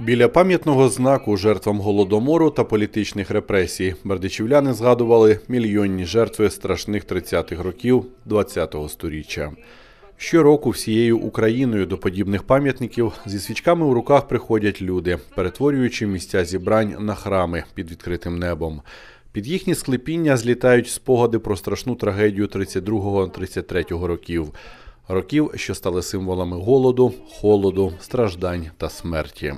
Біля пам'ятного знаку жертвам голодомору та політичних репресій бердичівляни згадували мільйонні жертви страшних 30-х років ХХ століття. Щороку всією Україною до подібних пам'ятників зі свічками у руках приходять люди, перетворюючи місця зібрань на храми під відкритим небом. Під їхні склепіння злітають спогади про страшну трагедію 32-33 років, років, що стали символами голоду, холоду, страждань та смерті.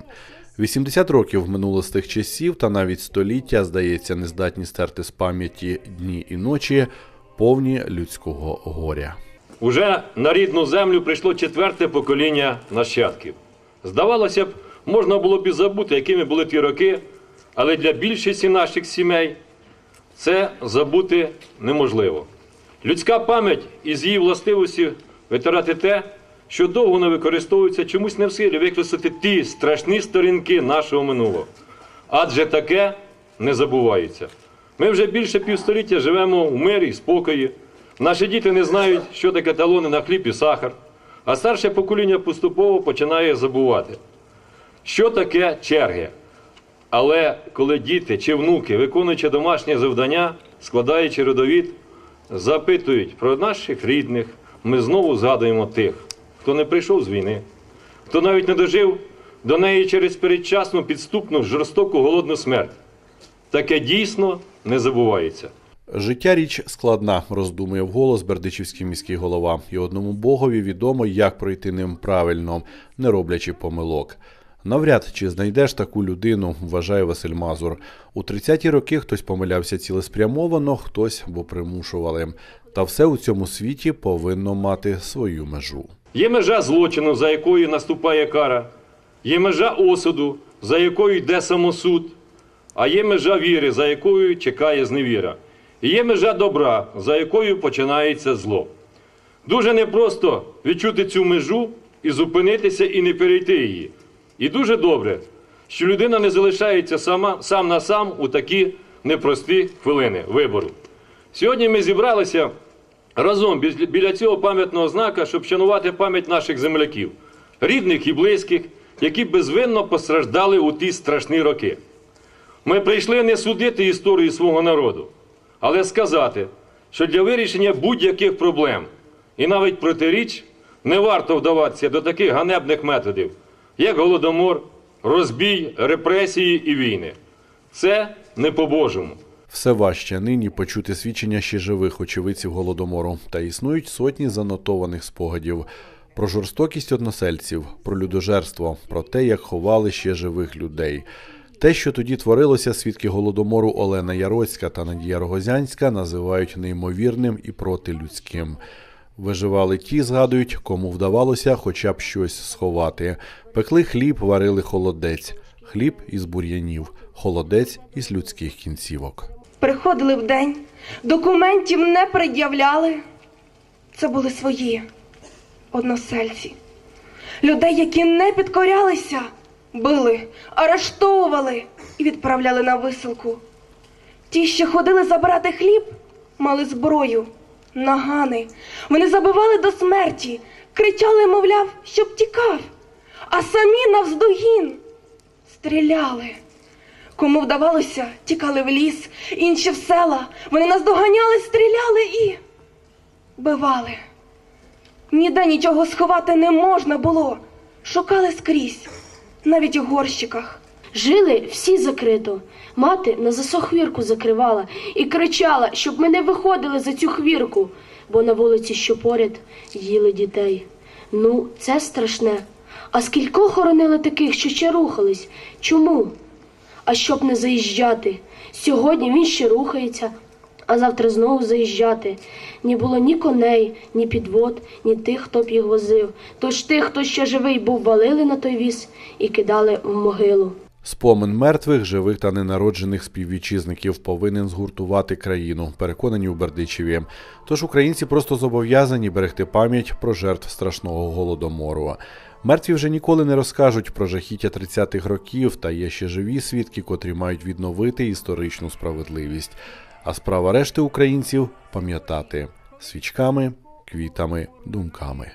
80 років минуло з тих часів, та навіть століття, здається, не здатні стерти з пам'яті дні і ночі, повні людського горя. Уже на рідну землю прийшло четверте покоління нащадків. Здавалося б, можна було б і забути, якими були ті роки, але для більшості наших сімей це забути неможливо. Людська пам'ять із її властивості витирати те, що довго не використовується, чомусь не в силі використати ті страшні сторінки нашого минулого. Адже таке не забувається. Ми вже більше півстоліття живемо в мирі спокої. Наші діти не знають, що таке талони на хліб і сахар, а старше покоління поступово починає забувати, що таке черги. Але коли діти чи внуки, виконуючи домашнє завдання, складаючи родовід, запитують про наших рідних, ми знову згадуємо тих, хто не прийшов з війни, хто навіть не дожив до неї через передчасну підступну жорстоку голодну смерть. Таке дійсно не забувається. Життя річ складна, роздумує вголос бердичівський міський голова, і одному богові відомо, як пройти ним правильно, не роблячи помилок. Навряд чи знайдеш таку людину, вважає Василь Мазур. У 30-ті роки хтось помилявся цілеспрямовано, хтось бо примушували. Та все у цьому світі повинно мати свою межу. Є межа злочину, за якою наступає кара, є межа осуду, за якою йде самосуд, а є межа віри, за якою чекає зневіра. І є межа добра, за якою починається зло. Дуже непросто відчути цю межу і зупинитися і не перейти її. І дуже добре, що людина не залишається сама, сам на сам у такі непрості хвилини вибору. Сьогодні ми зібралися разом біля цього пам'ятного знака, щоб шанувати пам'ять наших земляків, рідних і близьких, які безвинно постраждали у ті страшні роки. Ми прийшли не судити історію свого народу, але сказати, що для вирішення будь-яких проблем і навіть протиріч не варто вдаватися до таких ганебних методів, як голодомор, розбій, репресії і війни. Це не по-божому. Все важче нині почути свідчення ще живих очевидців голодомору, та існують сотні занотованих спогадів про жорстокість односельців, про людожерство, про те, як ховали ще живих людей. Те, що тоді творилося, свідки голодомору Олена Яроцька та Надія Рогозянська називають неймовірним і протилюдським. Виживали ті, згадують, кому вдавалося хоча б щось сховати. Пекли хліб, варили холодець, хліб із бур'янів, холодець із людських кінцівок. Приходили в день, документів не пред'являли. Це були свої односельці. Людей, які не підкорялися, били, арештовували і відправляли на висилку. Ті, що ходили забирати хліб, мали зброю, нагани. Вони забивали до смерті, кричали, мовляв, щоб тікав, а самі навздогін стріляли. Кому вдавалося, тікали в ліс, інші в села. Вони нас доганяли, стріляли і бивали. Ніде нічого сховати не можна було. Шукали скрізь, навіть у горщиках. Жили всі закрито. Мати на засох хвірку закривала і кричала, щоб ми не виходили за цю хвірку, бо на вулиці, що поряд, їли дітей. Ну, це страшне. А скілько хоронили таких, що ще рухались? Чому? А щоб не заїжджати. Сьогодні він ще рухається, а завтра знову заїжджати. Не було ні коней, ні підвод, ні тих, хто б їх возив. Тож тих, хто ще живий був, валили на той віз і кидали в могилу. Спомин мертвих, живих та ненароджених співвітчизників повинен згуртувати країну, переконані у Бердичеві. Тож українці просто зобов'язані берегти пам'ять про жертв страшного голодомору. Мертві вже ніколи не розкажуть про жахіття 30-х років, та є ще живі свідки, котрі мають відновити історичну справедливість. А справа решти українців пам'ятати свічками, квітами, думками.